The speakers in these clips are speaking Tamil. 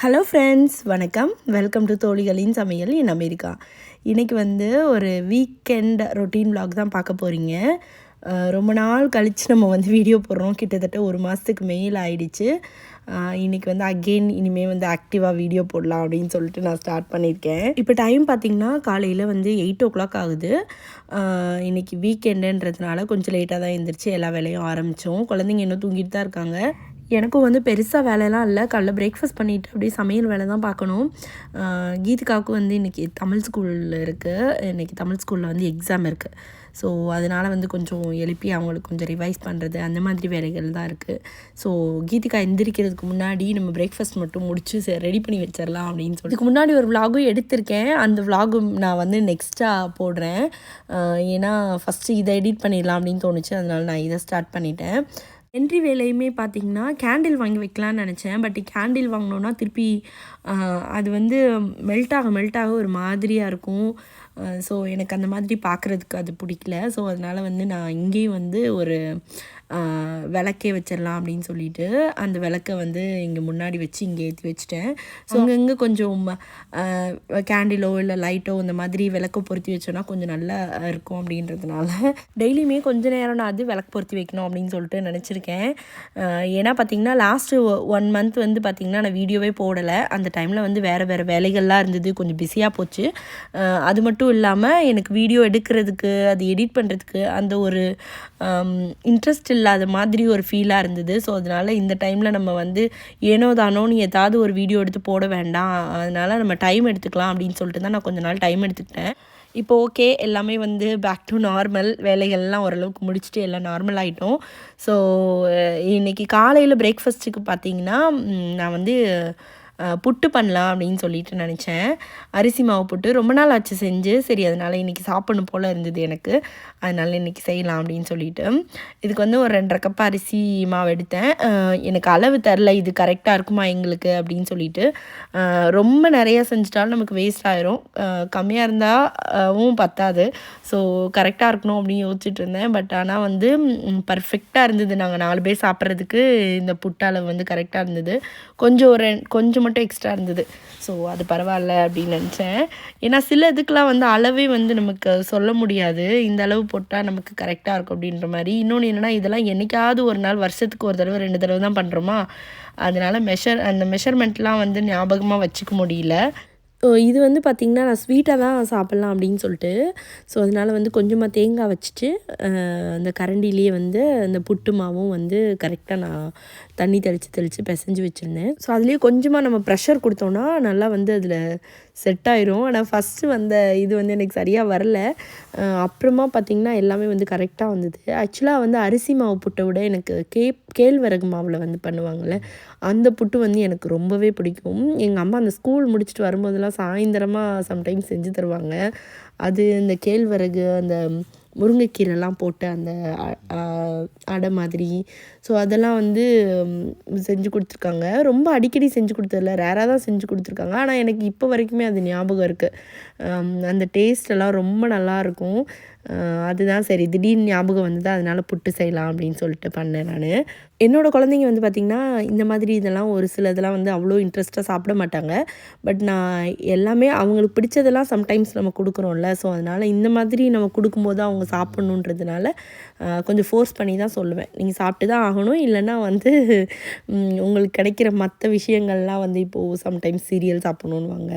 ஹலோ ஃப்ரெண்ட்ஸ் வணக்கம். வெல்கம் டு தோழிகளின் சமையல் என் அமெரிக்கா இன்றைக்கி வந்து ஒரு வீக்கெண்ட் ரொட்டீன் ப்ளாக் தான் பார்க்க போகிறீங்க ரொம்ப நாள் கழித்து நம்ம வந்து வீடியோ போடுறோம். கிட்டத்தட்ட ஒரு மாதத்துக்கு மேல் ஆயிடுச்சு. இன்றைக்கி இன்னைக்கு வந்து அகெயின் இனிமேல் வந்து ஆக்டிவாக வீடியோ போடலாம் அப்படின்னு சொல்லிட்டு நான் ஸ்டார்ட் பண்ணியிருக்கேன். இப்போ டைம் பார்த்திங்கன்னா காலையில் வந்து எயிட் ஓ கிளாக் ஆகுது இன்றைக்கி வீக்கெண்டுன்றதுனால கொஞ்சம் லேட்டாக தான் எழுந்திரிச்சு எல்லா வேலையும் ஆரம்பித்தோம் குழந்தைங்க இன்னும் தூங்கிட்டு தான் இருக்காங்க. எனக்கும் வந்து பெருசாக வேலையெல்லாம் இல்லை. காலைல பிரேக்ஃபாஸ்ட் பண்ணிவிட்டு அப்படியே சமையல் வேலை தான் பார்க்கணும். கீதிகாவுக்கும் வந்து இன்றைக்கி தமிழ் ஸ்கூலில் இருக்குது இன்றைக்கி தமிழ் ஸ்கூலில் வந்து எக்ஸாம் இருக்குது ஸோ அதனால் வந்து கொஞ்சம் எழுப்பி அவங்களுக்கு கொஞ்சம் ரிவைஸ் பண்ணுறது அந்த மாதிரி வேலைகள் தான் இருக்குது ஸோ கீதிகா எந்திரிக்கிறதுக்கு முன்னாடி நம்ம பிரேக்ஃபாஸ்ட் மட்டும் முடிச்சு ரெடி பண்ணி வச்சிடலாம் அப்படின்னு சொல்லி. இதுக்கு முன்னாடி ஒரு விலாகும் எடுத்திருக்கேன். அந்த விலாகும் நான் வந்து நெக்ஸ்ட்டாக போடுறேன். ஏன்னா ஃபஸ்ட்டு இதை எடிட் பண்ணிடலாம் அப்படின்னு தோணுச்சு. அதனால் நான் இதை ஸ்டார்ட் பண்ணிட்டேன். என்ட்ரி வேலையுமே பார்த்தீங்கன்னா கேண்டில் வாங்கி வைக்கலான்னு நினச்சேன். பட் கேண்டில் வாங்கினோன்னா திருப்பி அது வந்து மெல்ட் ஆக மெல்ட் ஆக ஒரு மாதிரியாக இருக்கும். ஸோ எனக்கு அந்த மாதிரி பார்க்குறதுக்கு அது பிடிக்கல. ஸோ அதனால் வந்து நான் இங்கேயும் வந்து ஒரு விளக்கே வச்சிடலாம் அப்படின்னு சொல்லிட்டு அந்த விளக்கை வந்து இங்கே முன்னாடி வச்சு இங்கே ஏற்றி வச்சுட்டேன். ஸோ அங்கங்கே கொஞ்சம் கேண்டிலோ இல்லை லைட்டோ இந்த மாதிரி விளக்கு பொருத்தி வச்சோன்னா கொஞ்சம் நல்லா இருக்கும் அப்படின்றதுனால டெய்லியுமே கொஞ்ச நேரம் நான் அது விளக்கு பொருத்தி வைக்கணும் அப்படின்னு சொல்லிட்டு நினச்சிருக்கேன். ஏன்னா பார்த்தீங்கன்னா லாஸ்ட்டு ஒன் மந்த் வந்து பார்த்திங்கன்னா நான் வீடியோவே போடலை. அந்த டைமில் வந்து வேறு வேறு வேலைகள்லாம் இருந்தது கொஞ்சம் பிஸியாக போச்சு. அது மட்டும் இல்லாமல் எனக்கு வீடியோ எடுக்கிறதுக்கு அது எடிட் பண்ணுறதுக்கு அந்த ஒரு இன்ட்ரெஸ்ட் இல்லாத மாதிரி ஒரு ஃபீலாக இருந்தது. ஸோ அதனால் இந்த டைமில் நம்ம வந்து ஏனோ தானோன்னு ஏதாவது ஒரு வீடியோ எடுத்து போட வேண்டாம். அதனால் நம்ம டைம் எடுத்துக்கலாம் அப்படின்னு சொல்லிட்டு தான் நான் கொஞ்ச நாள் டைம் எடுத்துக்கிட்டேன். இப்போ ஓகே எல்லாமே வந்து பேக் டு நார்மல் வேலைகள்லாம் ஓரளவுக்கு முடிச்சுட்டு எல்லாம் நார்மல் ஆகிட்டோம் ஸோ இன்னைக்கு காலையில் பிரேக்ஃபாஸ்ட்டுக்கு பார்த்தீங்கன்னா நான் வந்து புட்டு பண்ணலாம் அப்படின்னு சொல்லிட்டு நினச்சேன். அரிசி மாவு புட்டு ரொம்ப நாள் ஆச்சு செஞ்சு. சரி அதனால் இன்றைக்கி சாப்பிடணும் போல் இருந்தது எனக்கு. அதனால் இன்றைக்கி செய்யலாம் அப்படின்னு சொல்லிட்டு. இதுக்கு வந்து ஒரு ரெண்டரை கப் அரிசி மாவு எடுத்தேன். எனக்கு அளவு தெரில. இது கரெக்டாக இருக்குமா எங்களுக்கு அப்படின்னு சொல்லிட்டு. ரொம்ப நிறையா செஞ்சிட்டாலும் நமக்கு வேஸ்ட் ஆயிரும். கம்மியாக இருந்தாலும் பத்தாது. ஸோ கரெக்டாக இருக்கணும் அப்படின்னு யோசிச்சுட்டு இருந்தேன். பட் ஆனால் வந்து பர்ஃபெக்டாக இருந்தது. நாங்கள் நாலு பேர் சாப்பிட்றதுக்கு இந்த புட்டளவு வந்து கரெக்டாக இருந்தது. கொஞ்சம் ஒரு கொஞ்சம் மட்டும் எக்ஸ்ட்ரா இருந்தது. ஸோ அது பரவாயில்ல அப்படின்னு நினச்சேன். ஏன்னா சில இதுக்கெலாம் வந்து அளவே வந்து நமக்கு சொல்ல முடியாது. இந்த அளவு போட்டால் நமக்கு கரெக்டாக இருக்கும் அப்படின்ற மாதிரி. இன்னொன்று என்னென்னா இதெல்லாம் என்னைக்காவது ஒரு நாள் வருஷத்துக்கு ஒரு தடவை ரெண்டு தடவை தான் பண்ணுறோமா அதனால் மெஷர் அந்த மெஷர்மெண்ட்லாம் வந்து ஞாபகமாக வச்சுக்க முடியல. இது வந்து பார்த்திங்கன்னா நான் ஸ்வீட்டாக தான் சாப்பிட்லாம் அப்படின்னு சொல்லிட்டு. ஸோ அதனால் வந்து கொஞ்சமாக தேங்காய் வச்சுட்டு அந்த கரண்டிலேயே வந்து அந்த புட்டு மாவும் வந்து கரெக்டாக நான் தண்ணி தெளித்து தெளித்து பிசைஞ்சு வச்சுருந்தேன். ஸோ அதுலேயே கொஞ்சமாக நம்ம ப்ரெஷர் கொடுத்தோன்னா நல்லா வந்து அதில் செட் ஆயிரும் ஆனால் ஃபஸ்ட்டு வந்த இது வந்து எனக்கு சரியாக வரல. அப்புறமா பார்த்திங்கன்னா எல்லாமே வந்து கரெக்டாக வந்தது. ஆக்சுவலாக வந்து அரிசி மாவு புட்டை விட எனக்கு கே கேழ்வரகு மாவில் வந்து பண்ணுவாங்கள்ல அந்த புட்டு வந்து எனக்கு ரொம்பவே பிடிக்கும். எங்கள் அம்மா அந்த ஸ்கூல் முடிச்சுட்டு வரும்போதெல்லாம் சாயந்தரமாக சம்டைம்ஸ் செஞ்சு தருவாங்க. அது இந்த கேழ்வரகு அந்த முருங்கைக்கீரைலாம் போட்டு அந்த அடை மாதிரி. ஸோ அதெல்லாம் வந்து செஞ்சு கொடுத்துருக்காங்க. ரொம்ப அடிக்கடி செஞ்சு கொடுத்ததில்ல. ரேராக தான் செஞ்சு கொடுத்துருக்காங்க. ஆனால் எனக்கு இப்போ வரைக்குமே அது ஞாபகம் இருக்குது அந்த டேஸ்ட் எல்லாம் ரொம்ப நல்லா இருக்கும். அதுதான் சரி. திடீர்னு ஞாபகம் வந்தது அதனால் புட்டு செய்யலாம் அப்படின்னு சொல்லிட்டு பண்ணேன் நான். என்னோடய குழந்தைங்க வந்து பார்த்திங்கன்னா இந்த மாதிரி இதெல்லாம் ஒரு சில இதெல்லாம் வந்து அவ்வளோ இன்ட்ரெஸ்ட்டாக சாப்பிட மாட்டாங்க. பட் நான் எல்லாமே அவங்களுக்கு பிடிச்சதெல்லாம் சம்டைம்ஸ் நம்ம கொடுக்குறோம்ல. ஸோ அதனால் இந்த மாதிரி நம்ம கொடுக்கும்போது அவங்க சாப்பிட்ணுன்றதுனால கொஞ்சம் ஃபோர்ஸ் பண்ணி தான் சொல்லுவேன். நீங்கள் சாப்பிட்டு தான் ஆகணும். இல்லைன்னா வந்து உங்களுக்கு கிடைக்கிற மற்ற விஷயங்கள்லாம் வந்து இப்போது சம்டைம்ஸ் சீரியல் சாப்பிட்ணுன்னுவாங்க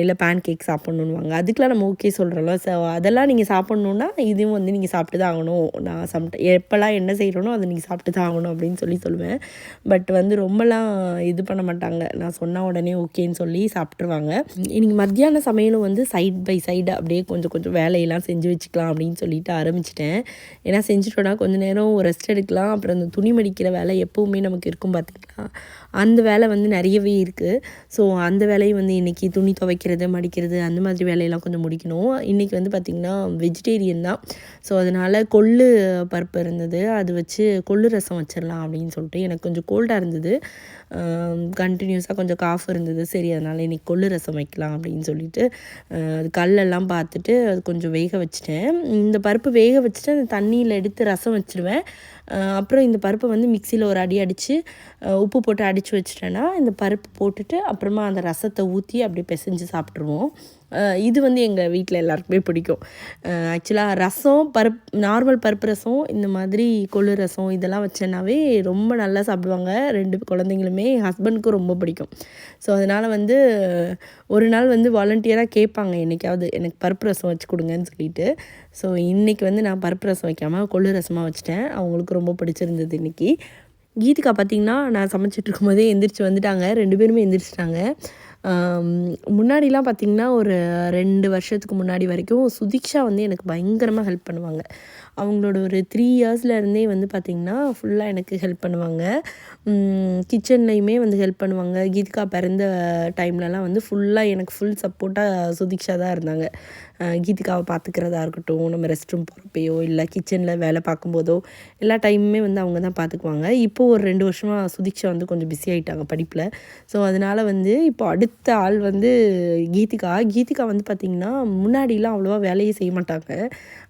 இல்லை பேன் கேக் சாப்பிட்ணுன்னுவாங்க அதுக்கெலாம் நம்ம ஓகே சொல்கிறோம்ல ஸோ அதெல்லாம் நீங்கள் சாப்பிட்ணுன்னா இதுவும் வந்து நீங்கள் சாப்பிட்டு தான் ஆகணும். நான் சம்டை எப்போல்லாம் என்ன செய்கிறோனோ அதை நீங்கள் சாப்பிட்டு தான் ஆகணும். அப்படின்னு சொல்லி சொல்லுவேன். பட் வந்து ரொம்பலாம் இது பண்ண மாட்டாங்க. நான் சொன்ன உடனே ஓகேன்னு சொல்லி சாப்பிட்ருவாங்க இன்றைக்கி மத்தியான சமையலும் வந்து சைட் பை சைடு அப்படியே கொஞ்சம் கொஞ்சம் வேலையெல்லாம் செஞ்சு வச்சுக்கலாம் அப்படின்னு சொல்லிட்டு ஆரம்பிச்சிட்டேன். ஏன்னா செஞ்சுட்டோன்னா கொஞ்ச நேரம் ரெஸ்ட் எடுக்கலாம். அப்புறம் இந்த துணி மடிக்கிற வேலை எப்போவுமே நமக்கு இருக்கும் பார்த்துக்கலாம் அந்த வேலை வந்து நிறையவே இருக்குது ஸோ அந்த வேலையும் வந்து இன்றைக்கி துணி துவைக்கிறது மடிக்கிறது அந்த மாதிரி வேலையெல்லாம் கொஞ்சம் முடிக்கணும். இன்றைக்கி வந்து பார்த்திங்கன்னா வெஜிடேரியன் தான். ஸோ அதனால் கொள்ளு பருப்பு இருந்தது. அது வச்சு கொள்ளு ரசம் வச்சிடலாம் அப்படின்னு சொல்லிட்டு எனக்கு கொஞ்சம் கோல்டாக இருந்தது. கண்டினியூஸாக கொஞ்சம் காஃப் இருந்தது. சரி அதனால் இன்றைக்கி கொள்ளு ரசம் வைக்கலாம் அப்படின்னு சொல்லிட்டு அது கல்லெல்லாம் பார்த்துட்டு அது கொஞ்சம் வேக வச்சிட்டேன். இந்த பருப்பு வேக வச்சுட்டு அந்த தண்ணியில் எடுத்து ரசம் வச்சுருவேன். அப்புறம் இந்த பருப்பை வந்து மிக்சியில் ஒரு அடி அடித்து உப்பு போட்டு அடித்து வச்சிட்டேன்னா இந்த பருப்பு போட்டுட்டு அப்புறமா அந்த ரசத்தை ஊற்றி அப்படியே பிசைஞ்சு சாப்பிட்ருவோம் இது வந்து எங்கள் வீட்டில் எல்லாருக்குமே பிடிக்கும். ஆக்சுவலாக ரசம் பருப் நார்மல் பருப்பு ரசம் இந்த மாதிரி கொள்ளு ரசம் இதெல்லாம் வச்சேன்னாவே ரொம்ப நல்லா சாப்பிடுவாங்க. ரெண்டு குழந்தைங்களுமே ஹஸ்பண்டுக்கும் ரொம்ப பிடிக்கும். ஸோ அதனால் வந்து ஒரு நாள் வந்து வாலண்டியராக கேட்பாங்க என்னைக்காவது எனக்கு பருப்பு ரசம் வச்சு கொடுங்கன்னு சொல்லிட்டு. ஸோ இன்றைக்கி வந்து நான் பருப்பு ரசம் வைக்காமல் கொள்ளு ரசமாக வச்சுட்டேன். அவங்களுக்கு ரொம்ப பிடிச்சிருந்தது இன்றைக்கி கீதிகா பார்த்திங்கன்னா நான் சமைச்சிட்டு இருக்கும்போதே எந்திரிச்சு வந்துட்டாங்க. ரெண்டு பேருமே எந்திரிச்சிட்டாங்க. முன்னாடிலாம் பார்த்திங்கன்னா ஒரு ரெண்டு வருஷத்துக்கு முன்னாடி வரைக்கும் சுதீக்ஷா வந்து எனக்கு பயங்கரமாக ஹெல்ப் பண்ணுவாங்க. அவங்களோட ஒரு த்ரீ இருந்தே வந்து பார்த்திங்கன்னா ஃபுல்லாக எனக்கு ஹெல்ப் பண்ணுவாங்க. கிச்சன்லையுமே வந்து ஹெல்ப் பண்ணுவாங்க. கீதிகா பிறந்த டைம்லலாம் வந்து ஃபுல்லாக எனக்கு ஃபுல் சப்போர்ட்டாக சுதீக்ஷா தான் இருந்தாங்க. கீதிகாவை பார்த்துக்கிறதா இருக்கட்டும் நம்ம ரெஸ்ட் ரூம் போகிறப்பையோ இல்லை கிச்சனில் வேலை பார்க்கும்போதோ எல்லா டைமுமே வந்து அவங்க தான் பார்த்துக்குவாங்க. இப்போது ஒரு ரெண்டு வருஷமாக சுதீக்ஷா வந்து கொஞ்சம் பிஸி ஆகிட்டாங்க படிப்பில். ஸோ அதனால் வந்து இப்போ அடுத்த ஆள் வந்து கீதிகா. கீதிகா வந்து பார்த்திங்கன்னா முன்னாடிலாம் அவ்வளோவா வேலையே செய்ய மாட்டாங்க.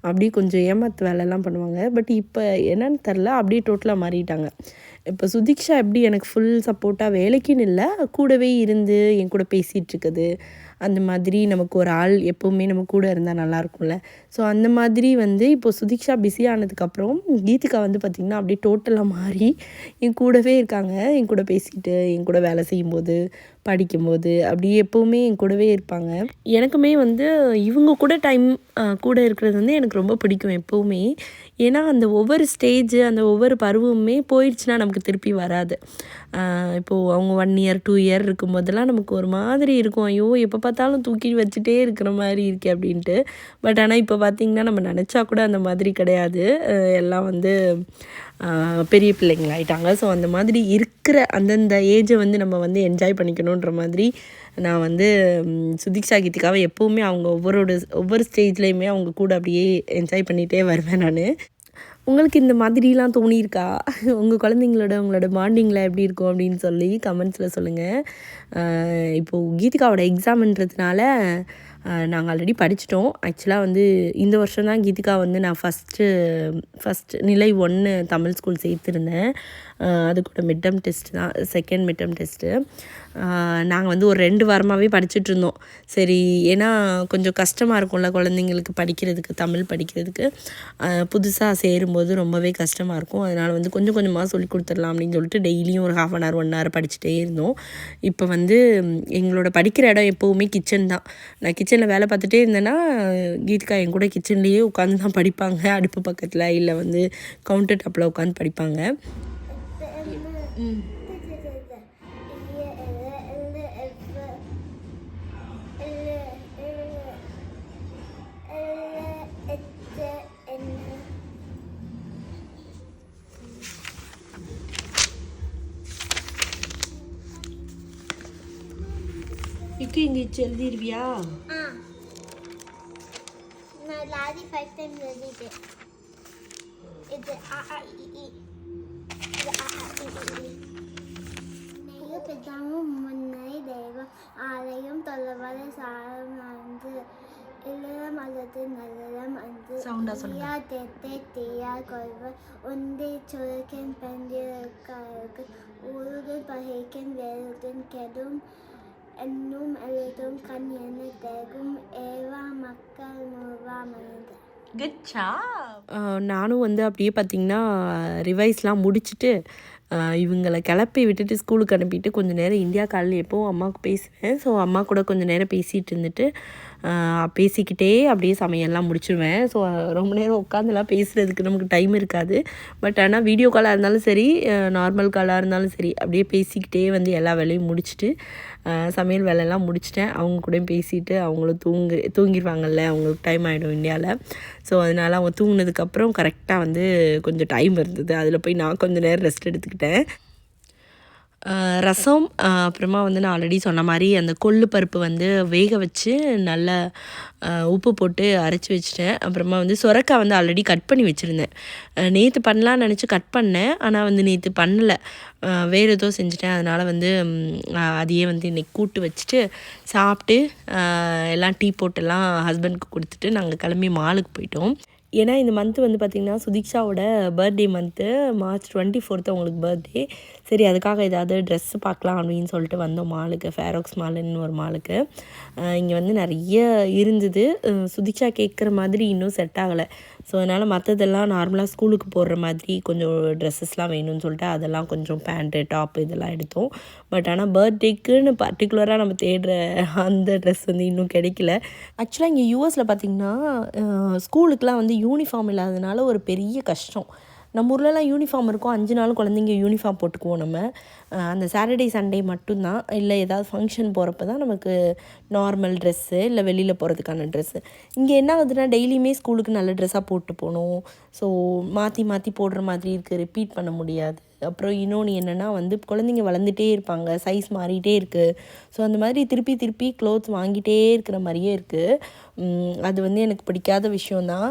அப்படியே கொஞ்சம் ஏமாத்து வேலைலாம் பண்ணுவாங்க. பட் இப்போ என்னன்னு தெரில அப்படியே டோட்டலாக மாறிட்டாங்க. இப்போ சுதீக்ஷா எப்படி எனக்கு ஃபுல் சப்போர்ட்டாக வேலைக்குன்னு இல்லை கூடவே இருந்து என் கூட பேசிகிட்டு இருக்குது. அந்த மாதிரி நமக்கு ஒரு ஆள் எப்போவுமே நம்ம கூட இருந்தால் நல்லா இருக்கும்ல. ஸோ அந்த மாதிரி வந்து இப்போ சுதீக்ஷா பிஸி ஆனதுக்கப்புறம் கீதிகா வந்து பார்த்திங்கன்னா அப்படியே டோட்டலாக மாறி என் கூடவே இருக்காங்க. என் கூட பேசிட்டு என் கூட வேலை செய்யும்போது படிக்கும்போது அப்படியே எப்போவுமே என் கூடவே இருப்பாங்க. எனக்குமே வந்து இவங்க கூட டைம் கூட இருக்கிறது வந்து எனக்கு ரொம்ப பிடிக்கும் எப்போவுமே. ஏன்னா அந்த ஒவ்வொரு ஸ்டேஜ் அந்த ஒவ்வொரு பருவமுமே போயிடுச்சுன்னா நமக்கு திருப்பி வராது. இப்போது அவங்க ஒன் இயர் டூ இயர் இருக்கும்போதெல்லாம் நமக்கு ஒரு மாதிரி இருக்கும். ஐயோ எப்போ பார்த்தாலும் தூக்கி வச்சுட்டே இருக்கிற மாதிரி இருக்கே அப்படின்ட்டு. பட் ஆனால் இப்போ பார்த்திங்கன்னா நம்ம நினச்சா கூட அந்த மாதிரி கிடையாது. எல்லாம் வந்து பெரிய பிள்ளைங்களாயிட்டாங்க ஸோ அந்த மாதிரி இருக்கிற அந்தந்த ஏஜை வந்து நம்ம வந்து என்ஜாய் பண்ணிக்கணுன்ற மாதிரி நான் வந்து சுதீக்ஷா கீதிகாவை எப்போவுமே அவங்க ஒவ்வொரு ஒவ்வொரு ஸ்டேஜ்லேயுமே அவங்க கூட அப்படியே என்ஜாய் பண்ணிகிட்டே வருவேன் நான். உங்களுக்கு இந்த மாதிரிலாம் தோணியிருக்கா? உங்கள் குழந்தைங்களோட உங்களோட பாண்டிங்கில் எப்படி இருக்கும் அப்படின்னு சொல்லி கமெண்ட்ஸில் சொல்லுங்கள் இப்போது கீதிகாவோட எக்ஸாம்ன்றதுனால நாங்கள் ஆல்ரெடி படிச்சிட்டோம். ஆக்சுவலாக வந்து இந்த வருஷம் தான் கீதிகா வந்து நான் ஃபஸ்ட்டு ஃபஸ்ட் நிலை ஒன்று தமிழ் ஸ்கூல் சேர்த்துருந்தேன். அது கூட மிட்டம் டெஸ்ட் தான் செகண்ட் மிட்டம் டெஸ்ட்டு நாங்கள் வந்து ஒரு ரெண்டு வாரமாகவே படிச்சுட்டு இருந்தோம் சரி ஏன்னா கொஞ்சம் கஷ்டமாக இருக்கும்ல குழந்தைங்களுக்கு படிக்கிறதுக்கு தமிழ் படிக்கிறதுக்கு. புதுசாக சேரும்போது ரொம்பவே கஷ்டமாக இருக்கும். அதனால் வந்து கொஞ்சம் கொஞ்சமாக சொல்லி கொடுத்துடலாம் அப்படின்னு சொல்லிட்டு டெய்லியும் ஒரு half an hour one hour படிச்சுட்டே இருந்தோம். இப்போ வந்து எங்களோட படிக்கிற இடம் எப்போவுமே கிச்சன் தான். நான் கிச்சனில் வேலை பார்த்துட்டே இருந்தேன்னா கீதிகா என் கூட கிச்சன்லேயே உட்காந்து தான் படிப்பாங்க. அடுப்பு பக்கத்தில் இல்லை வந்து கவுண்டர் டாப்பில் உட்காந்து படிப்பாங்க. இக்கு இங்கே எழுதிருவியா நான் லாரி ஃபைவ் டைம் எழுதிட்டேன். இது அ ஆ இ இ. இது அ ஆ இ இ நெய்ய பெற்றாமும் முன்னை தெய்வம் ஆலயம் தொலைவரை சாரம் அன்று இளம் அல்லது நல்லம் அன்று Sound ஆ சொல்லுங்க. தீயா தெத்தே தீயா கொள்வர். ஒன்றே சுருக்கன் பெண்டிருக்காருக்கு ஊருடன் பகைக்கன் வேறுடன் கெடும் என்னும் எழுதும் கண் என்ன தேகும் ஏவா மக்கள் நானும் வந்து அப்படியே பார்த்திங்கன்னா ரிவைஸ்லாம் முடிச்சுட்டு இவங்களை கிளப்பி விட்டுட்டு ஸ்கூலுக்கு அனுப்பிட்டு கொஞ்சம் நேரம் இந்தியா காலில் எப்போவும் அம்மாவுக்கு பேசுவேன். ஸோ அம்மா கூட கொஞ்சம் நேரம் பேசிகிட்டு இருந்துட்டு பேசிக்கிட்டே அப்படியே சமையல்லாம் முடிச்சிடுவேன் ஸோ ரொம்ப நேரம் உட்காந்துலாம் பேசுகிறதுக்கு நமக்கு டைம் இருக்காது. பட் ஆனால் வீடியோ காலாக இருந்தாலும் சரி நார்மல் காலாக இருந்தாலும் சரி அப்படியே பேசிக்கிட்டே வந்து எல்லா வேலையும் முடிச்சுட்டு சமையல் வேலையெல்லாம் முடிச்சிட்டேன். அவங்க கூடயும் பேசிட்டு அவங்களும் தூங்கு தூங்கிடுவாங்கல்ல அவங்களுக்கு டைம் ஆகிடும் இந்தியாவில் ஸோ அதனால் அவங்க தூங்கினதுக்கப்புறம் கரெக்டாக வந்து கொஞ்சம் டைம் இருந்தது. அதில் போய் நான் கொஞ்சம் நேரம் ரெஸ்ட் எடுத்துக்கிட்டேன். ரசம். அப்புறமா வந்து நான் ஆல்ரெடி சொன்ன மாதிரி அந்த கொள்ளு பருப்பு வந்து வேக வச்சு நல்லா உப்பு போட்டு அரைச்சி வச்சிட்டேன். அப்புறமா வந்து சொரக்காய் வந்து ஆல்ரெடி கட் பண்ணி வச்சுருந்தேன். நேற்று பண்ணலான்னு நினச்சி கட் பண்ணேன். ஆனால் வந்து நேற்று பண்ணலை. வேறு ஏதோ செஞ்சுட்டேன். அதனால் வந்து அதையே வந்து இன்றைக்கி கூட்டு வச்சுட்டு சாப்பிட்டு எல்லாம் டீ போட்டெல்லாம் ஹஸ்பண்ட்க்கு கொடுத்துட்டு நாங்கள் கிளம்பி மாலுக்கு போயிட்டோம். ஏன்னா இந்த மந்த்து வந்து பார்த்திங்கன்னா சுதீக்ஷாவோட birthday month March twenty fourth அவங்களுக்கு பர்த்டே சரி அதுக்காக ஏதாவது ட்ரெஸ் பார்க்கலாம் அப்படின்னு சொல்லிட்டு வந்தோம் மாலுக்கு ஃபேரோக்ஸ் மாலுன்னு ஒரு மாலுக்கு. இங்கே வந்து நிறைய இருந்தது. அஹ் சுதீக்ஷா கேட்குற மாதிரி இன்னும் செட் ஆகலை. ஸோ அதனால் மற்றதெல்லாம் நார்மலாக ஸ்கூலுக்கு போடுற மாதிரி கொஞ்சம் ட்ரெஸ்ஸஸ்லாம் வேணும்னு சொல்லிட்டு அதெல்லாம் கொஞ்சம் பேண்ட்டு டாப்பு இதெல்லாம் எடுத்தோம். பட் ஆனால் பர்த்டேக்குன்னு பர்டிகுலராக நம்ம தேடுற அந்த ட்ரெஸ் வந்து இன்னும் கிடைக்கல. ஆக்சுவலாக இங்கே யூஎஸில் பார்த்திங்கன்னா ஸ்கூலுக்குலாம் வந்து யூனிஃபார்ம் இல்லாததுனால ஒரு பெரிய கஷ்டம். நம்ம ஊர்லலாம் யூனிஃபார்ம் இருக்கும். அஞ்சு நாள் குழந்தைங்க யூனிஃபார்ம் போட்டுக்குவோம் நம்ம. அந்த சாட்டர்டே சண்டே மட்டும்தான். இல்லை ஏதாவது ஃபங்க்ஷன் போகிறப்ப தான் நமக்கு நார்மல் ட்ரெஸ்ஸு இல்லை வெளியில் போகிறதுக்கான ட்ரெஸ்ஸு இங்கே என்ன ஆகுதுன்னா டெய்லியுமே ஸ்கூலுக்கு நல்ல ட்ரெஸ்ஸாக போட்டு போகணும். ஸோ மாற்றி மாற்றி போடுற மாதிரி இருக்குது ரிப்பீட் பண்ண முடியாது. அப்புறம் இன்னொன்று என்னென்னா வந்து குழந்தைங்க வளர்ந்துட்டே இருப்பாங்க. சைஸ் மாறிட்டே இருக்குது ஸோ அந்த மாதிரி திருப்பி திருப்பி க்ளோத்ஸ் வாங்கிட்டே இருக்கிற மாதிரியே இருக்குது அது வந்து எனக்கு பிடிக்காத விஷயந்தான்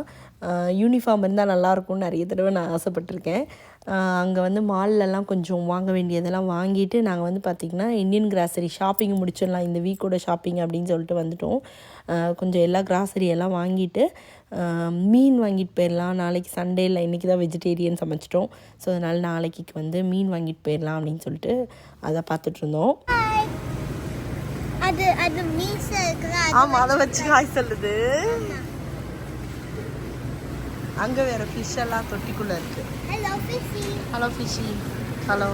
யூனிஃபார்ம் இருந்தால் நல்லாயிருக்கும்னு நிறைய தடவை நான் ஆசைப்பட்டிருக்கேன். அங்கே வந்து மால்லலாம் கொஞ்சம் வாங்க வேண்டியதெல்லாம் வாங்கிட்டு நாங்கள் வந்து பார்த்திங்கன்னா இந்தியன் கிராசரி ஷாப்பிங் முடிச்சிடலாம் இந்த வீக்கோட ஷாப்பிங் அப்படின்னு சொல்லிட்டு வந்துட்டோம். கொஞ்சம் எல்லா கிராசரி எல்லாம் வாங்கிட்டு மீன் வாங்கிட்டு போயிடலாம். நாளைக்கு சண்டே இல்லை இன்றைக்கி தான் வெஜிடேரியன் சமைச்சிட்டோம். ஸோ அதனால் நாளைக்கு வந்து மீன் வாங்கிட்டு போயிடலாம் அப்படின்னு சொல்லிட்டு அதை பார்த்துட்டு இருந்தோம். அது அது இருக்குதா ஆமாம் அதை வச்சு ஹாய் சொல்லுது அங்கே வேறு ஃபிஷ் எல்லாம் தொட்டிக்குள்ளே இருக்குது hello fishy hello fishy hello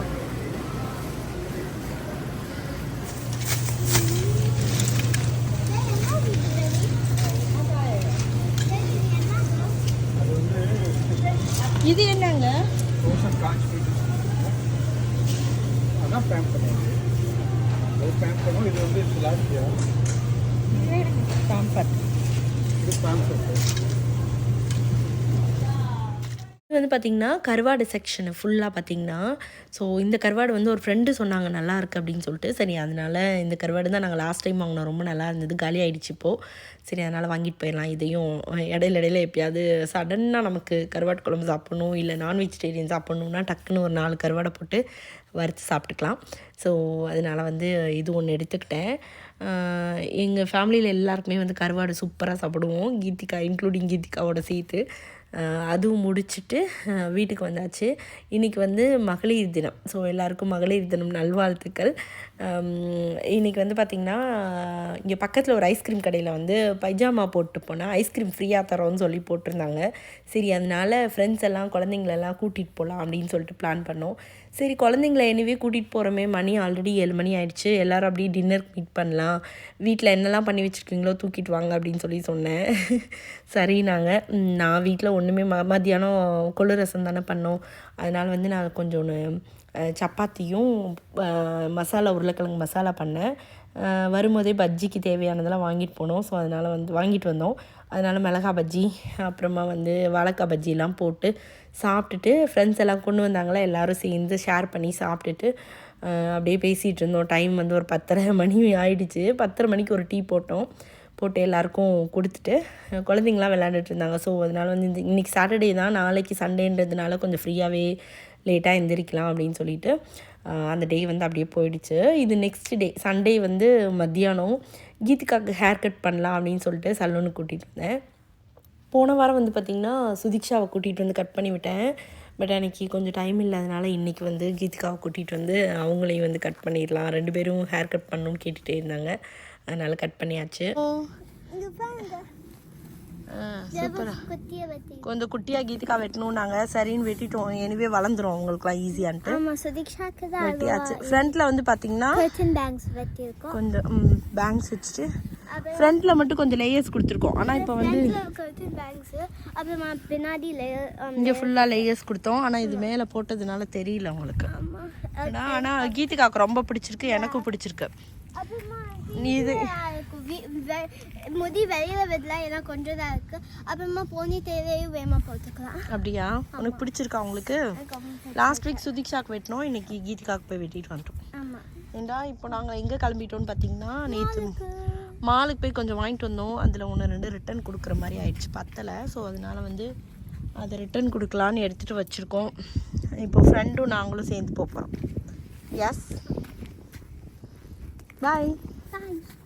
இது என்னங்க? அதான் பேம் பண்ணுவோம் அது பேம் பண்ணுவோம் இது வந்து சிலாசியா சாம்பர் இது பேம் செட்டு இது வந்து பார்த்திங்கன்னா கருவாடு செக்ஷனு ஃபுல்லாக பார்த்திங்கன்னா ஸோ இந்த கருவாடு வந்து ஒரு ஃப்ரெண்டு சொன்னாங்க நல்லா இருக்குது அப்படின்னு சொல்லிட்டு. சரி அதனால் இந்த கருவாடு தான் நாங்கள் லாஸ்ட் டைம் வாங்கினோம். ரொம்ப நல்லா இருந்தது. காலி ஆயிடுச்சு இப்போது சரி அதனால் வாங்கிட்டு போயிடலாம். இதையும் இடையில இடையில எப்பயாவது சடன்னாக நமக்கு கருவாட்டு குழம்பு சாப்பிட்ணும் இல்லை நான் வெஜிடேரியன் சாப்பிட்ணுன்னா டக்குன்னு ஒரு நாலு கருவாடை போட்டு வறுத்து சாப்பிட்டுக்கலாம். ஸோ அதனால் வந்து இது ஒன்று எடுத்துக்கிட்டேன். எங்கள் ஃபேமிலியில் எல்லாருக்குமே வந்து கருவாடு சூப்பராக சாப்பிடுவோம். கீதிகா இன்க்ளூடிங் கீதிகாவோட சேர்த்து. அதுவும் முடிச்சுட்டு வீட்டுக்கு வந்தாச்சு. இன்றைக்கி வந்து மகளிர் தினம். ஸோ எல்லாருக்கும் மகளிர் தினம் நல்வாழ்த்துக்கள். இன்றைக்கி வந்து பார்த்திங்கன்னா இங்கே பக்கத்தில் ஒரு ஐஸ்கிரீம் கடையில் வந்து பைஜாமா போட்டு போனால் ஐஸ்கிரீம் ஃப்ரீயாக தரோன்னு சொல்லி போட்டிருந்தாங்க. சரி அதனால ஃப்ரெண்ட்ஸ் எல்லாம் குழந்தைங்களெல்லாம் கூட்டிகிட்டு போகலாம் அப்படின்னு சொல்லிட்டு பிளான் பண்ணோம். சரி குழந்தைங்கள என்னவே கூட்டிகிட்டு போகிறோமே மணி ஆல்ரெடி ஏழு மணி ஆயிடுச்சு. எல்லோரும் அப்படியே டின்னருக்கு மீட் பண்ணலாம். வீட்டில் என்னெல்லாம் பண்ணி வச்சுருக்கீங்களோ தூக்கிட்டு வாங்க அப்படின்னு சொல்லி சொன்னேன். சரி நாங்கள் நான் வீட்டில் ஒன்றுமே ம மத்தியானம் கொள்ளு ரசம் தானே பண்ணோம். அதனால் வந்து நான் கொஞ்சம் ஒன்று சப்பாத்தியும் மசாலா உருளைக்கிழங்கு மசாலா பண்ணேன். வரும்போதே பஜ்ஜிக்கு தேவையானதெல்லாம் வாங்கிட்டு போனோம். ஸோ அதனால் வந்து வாங்கிட்டு வந்தோம். அதனால் மிளகா பஜ்ஜி அப்புறமா வந்து வாழைக்காய் பஜ்ஜிலாம் போட்டு சாப்பிட்டுட்டு ஃப்ரெண்ட்ஸ் எல்லாம் கொண்டு வந்தாங்களா எல்லோரும் சேர்ந்து ஷேர் பண்ணி சாப்பிட்டுட்டு அப்படியே பேசிகிட்டு இருந்தோம். டைம் வந்து ஒரு பத்தரை மணி ஆயிடுச்சு. பத்தரை மணிக்கு ஒரு டீ போட்டோம். போட்டு எல்லாருக்கும் கொடுத்துட்டு குழந்தைங்களாம் விளையாண்டுட்டு இருந்தாங்க ஸோ அதனால் வந்து இந்த இன்றைக்கி சாட்டர்டே தான் நாளைக்கு சண்டேன்றதுனால கொஞ்சம் ஃப்ரீயாகவே லேட்டாக எந்திரிக்கலாம் அப்படின்னு சொல்லிட்டு அந்த டே வந்து அப்படியே போயிடுச்சு. இது நெக்ஸ்ட் டே சண்டே வந்து மத்தியானம் கீதிகாக்கு ஹேர் கட் பண்ணலாம் அப்படின்னு சொல்லிட்டு சலூனுக்கு கூட்டிகிட்டு வந்தேன் போன வாரம் வந்து பார்த்திங்கன்னா சுதிக்ஷாவை கூட்டிகிட்டு வந்து கட் பண்ணி விட்டேன். பட் அன்றைக்கி கொஞ்சம் டைம் இல்லாதனால இன்றைக்கி வந்து கீதிகாவை கூட்டிகிட்டு வந்து அவங்களையும் வந்து கட் பண்ணிடலாம். ரெண்டு பேரும் ஹேர் கட் பண்ணணும்னு கேட்டுகிட்டே இருந்தாங்க. அதனால் கட் பண்ணியாச்சு. கொஞ்சம் குட்டியாக கீதிகா வெட்டணும்னாங்க. சரின்னு வெட்டிட்டோம். எனிவே வளர்ந்துரும் அவங்களுக்குலாம் ஈஸியான்ட்டு. ஆமா சுதீக்ஷாக்கு தான் வெட்டியாச்சு ஃப்ரண்ட்டில் வந்து பேங்க்ஸ் இருக்கோம் கொஞ்சம் பேங்க்ஸ் வச்சுட்டு ஃப்ரண்ட்டில் மட்டும் கொஞ்சம் லேயர்ஸ் கொடுத்துருக்கோம். ஆனால் இப்போ வந்து அப்புறமா பின்னாடி இங்கே ஃபுல்லாக லேயர்ஸ் கொடுத்தோம். ஆனால் இது மேலே போட்டதுனால தெரியல உங்களுக்கு. ஆனால் கீதிகாவுக்கு ரொம்ப பிடிச்சிருக்கு. எனக்கும் பிடிச்சிருக்கு. அப்புறமா நீ இது முடி வெளியில விடலாம் ஏன்னா கொஞ்சம் தான் இருக்கு. அப்புறமா போனி தேவையும் வேகமா போட்டுக்கலாம். அப்படியா? உனக்கு பிடிச்சிருக்கா உங்களுக்கு? லாஸ்ட் வீக் சுதீக்ஷாக்கு வெட்டினோம் இன்னைக்கு கீதிகாவுக்கு போய் வெட்டிட்டு வந்துட்டோம். ஏண்டா இப்போ நாங்கள் எங்கே கிளம்பிட்டோம்னு பார்த்தீங்கன்னா நேற்று மாலுக்கு. போய் கொஞ்சம் வாங்கிட்டு வந்தோம். அதில் ஒன்று ரெண்டு ரிட்டர்ன் கொடுக்குற மாதிரி ஆயிடுச்சு பத்தலை. ஸோ அதனால வந்து அதை ரிட்டர்ன் கொடுக்கலான்னு எடுத்துகிட்டு வச்சுருக்கோம். இப்போ ஃப்ரெண்டும் நாங்களும் சேர்ந்து போக போகிறோம் எஸ் பாய் 大一